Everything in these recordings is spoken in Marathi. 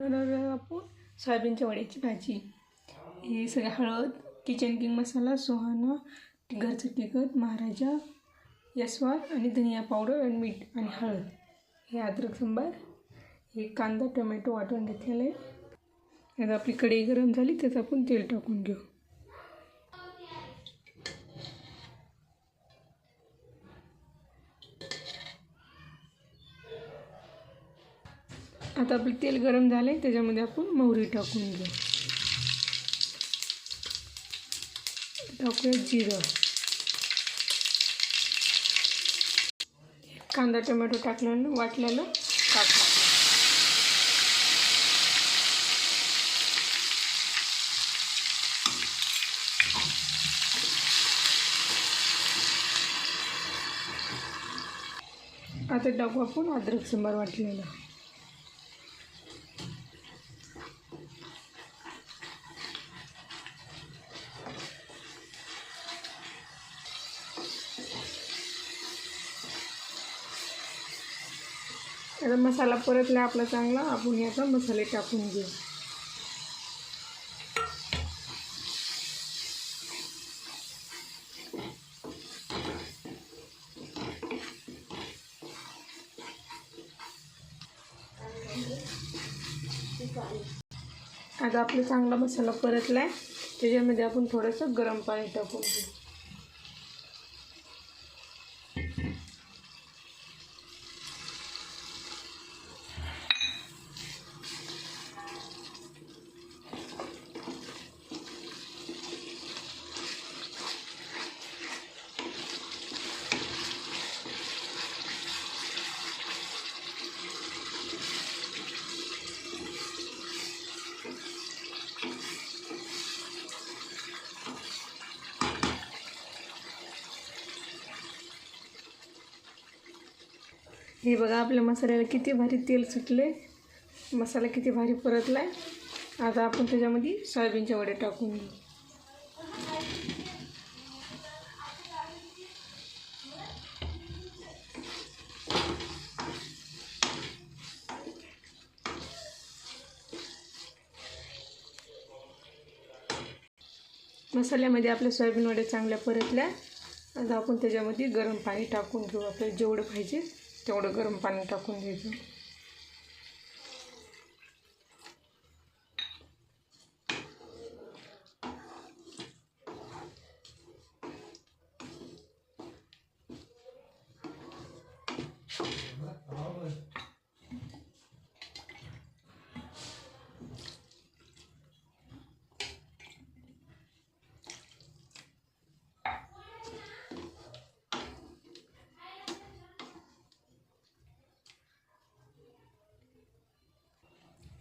तर आपण सोयाबीनच्या वड्याची भाजी हे सगळं हळद किचन किंग मसाला सुहाना घरचं तिखट महाराजा यस्वार आणि धनिया पावडर आणि मीठ आणि हळद. हे अद्रक सांबार हे कांदा टोमॅटो वाटून घेतलेलं आहे. आता आपली कढई गरम झाली त्याचं आपण तेल टाकून घेऊ. आता आपलं तेल गरम झालं आहे त्याच्यामध्ये आपण मोहरी टाकून घेऊ. टाकूया जिरं. कांदा टोमॅटो टाकल्यानं वाटलेलं टाकू आता टाकू आपण अद्रक सांबार वाटलेलं. आता मसाला परतला आपला चांगला आपण याचा मसाले टाकून घेऊ. आता आपला चांगला मसाला परतला आहे त्याच्यामध्ये आपण थोडंसं गरम पाणी टाकून घेऊ. हे बघा आपल्या मसाल्याला किती भारी तेल सुटले मसाला किती भारी परतला आहे आता आपण त्याच्यामध्ये सोयाबीनचे वडे टाकून घेऊ. मसाल्यामध्ये आपल्या सोयाबीन वड्या चांगल्या परतल्या. आता आपण त्याच्यामध्ये गरम पाणी टाकून घेऊ. आपल्याला जेवढं पाहिजे तेवढं गरम पाणी टाकून द्यायचं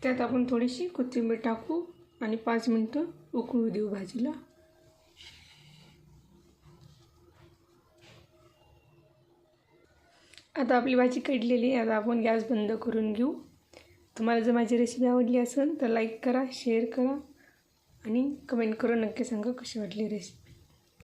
त्यात आपण थोडीशी कोथिंबीर टाकू आणि पाच मिनटं उकळू देऊ भाजीला. आता आपली भाजी कडलेली आहे आता आपण गॅस बंद करून घेऊ. तुम्हाला जर माझी रेसिपी आवडली असेल तर लाईक करा शेअर करा आणि कमेंट करून नक्की सांगा कशी वाटली रेसिपी